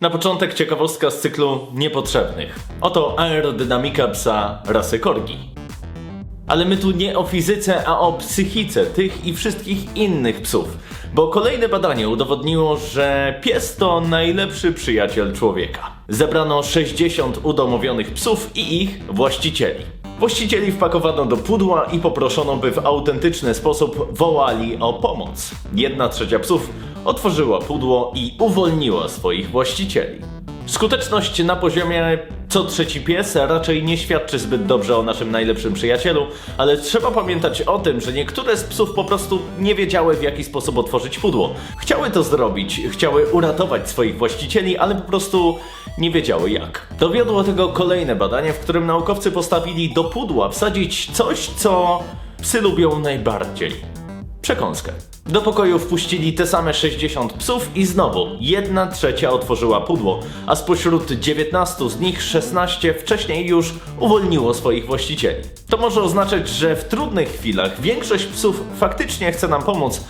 Na początek ciekawostka z cyklu niepotrzebnych. Oto aerodynamika psa rasy Corgi. Ale my tu nie o fizyce, a o psychice tych i wszystkich innych psów. Bo kolejne badanie udowodniło, że pies to najlepszy przyjaciel człowieka. Zebrano 60 udomowionych psów i ich właścicieli. Właścicieli wpakowano do pudła i poproszono, by w autentyczny sposób wołali o pomoc. Jedna trzecia psów otworzyła pudło i uwolniła swoich właścicieli. Skuteczność na poziomie co trzeci pies raczej nie świadczy zbyt dobrze o naszym najlepszym przyjacielu, ale trzeba pamiętać o tym, że niektóre z psów po prostu nie wiedziały w jaki sposób otworzyć pudło. Chciały to zrobić, chciały uratować swoich właścicieli, ale po prostu nie wiedziały jak. Dowiodło tego kolejne badanie, w którym naukowcy postawili do pudła wsadzić coś, co psy lubią najbardziej przekąskę. Do pokoju wpuścili te same 60 psów i znowu jedna trzecia otworzyła pudło, a spośród 19 z nich 16 wcześniej już uwolniło swoich właścicieli. To może oznaczać, że w trudnych chwilach większość psów faktycznie chce nam pomóc,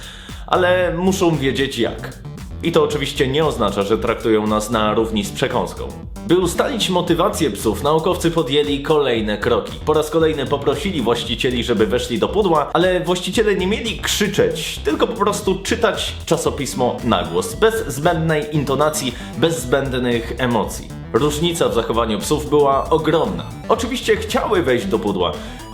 ale muszą wiedzieć jak. I to oczywiście nie oznacza, że traktują nas na równi z przekąską. By ustalić motywację psów, naukowcy podjęli kolejne kroki. Po raz kolejny poprosili właścicieli, żeby weszli do pudła, ale właściciele nie mieli krzyczeć, tylko po prostu czytać czasopismo na głos, bez zbędnej intonacji, bez zbędnych emocji. Różnica w zachowaniu psów była ogromna. Oczywiście chciały wejść do pudła,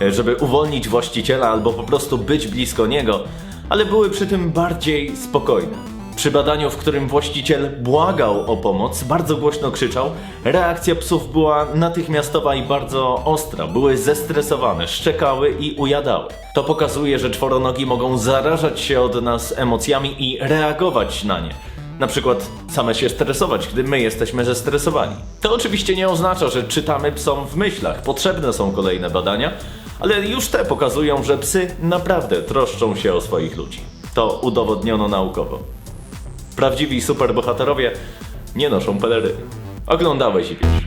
żeby uwolnić właściciela albo po prostu być blisko niego, ale były przy tym bardziej spokojne. Przy badaniu, w którym właściciel błagał o pomoc, bardzo głośno krzyczał, reakcja psów była natychmiastowa i bardzo ostra. Były zestresowane, szczekały i ujadały. To pokazuje, że czworonogi mogą zarażać się od nas emocjami i reagować na nie. Na przykład same się stresować, gdy my jesteśmy zestresowani. To oczywiście nie oznacza, że czytamy psom w myślach. Potrzebne są kolejne badania, ale już te pokazują, że psy naprawdę troszczą się o swoich ludzi. To udowodniono naukowo. Prawdziwi superbohaterowie nie noszą peleryny. Oglądałeś i wiesz.